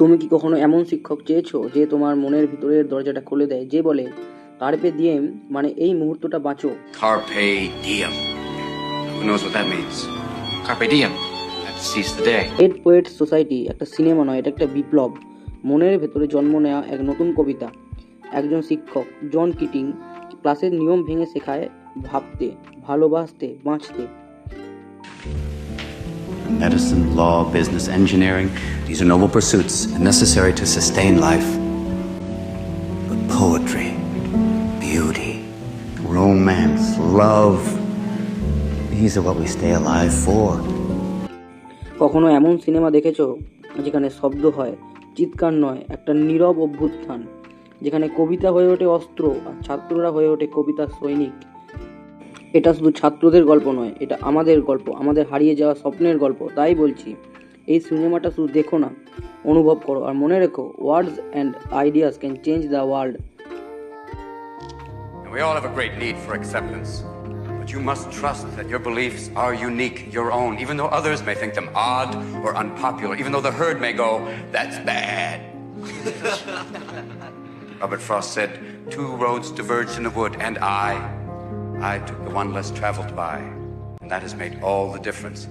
তুমি কি কখনো এমন শিক্ষক চেয়েছো যে তোমার মনের ভিতরের দরজাটা খুলে দেয় যে বলে কার্পে ডিএম মানে এই মুহূর্তটা বাঁচো Carpe diem. Who knows what that means? Carpe diem. Let's seize the day. Dead poet society একটা সিনেমা নয় এটা একটা বিপ্লব মনের ভেতরে জন্ম নেওয়া এক নতুন কবিতা একজন শিক্ষক জন কিটিং ক্লাসের নিয়ম ভেঙে শেখায় ভাবতে ভালোবাসতে বাঁচতে Medicine, law, business, engineering, these are noble pursuits necessary to sustain life. But poetry, beauty, romance, love, these are what we stay alive for. কখনো এমন সিনেমা দেখেছ যেখানে শব্দ হয় চিৎকার নয় একটা নীরব অভ্যুত্থান যেখানে কবিতা হয়ে ওঠে অস্ত্র আর ছাত্ররা হয়ে ওঠে কবিতার সৈনিক এটা শুধু ছাত্রদের গল্প নয় এটা আমাদের গল্প আমাদের হারিয়ে যাওয়া স্বপ্নের গল্প তাই বলছি এই সিনেমাটা শুধু দেখো না অনুভব করো আর মনে রেখো words and ideas can change the world we all have a great need for acceptance. But you must trust that your beliefs are unique, your own, even though others may think them odd or unpopular, even though the herd may go, that's bad. Robert Frost said, Two roads diverged in a wood, and I, I took the one less traveled by. And that has made all the difference.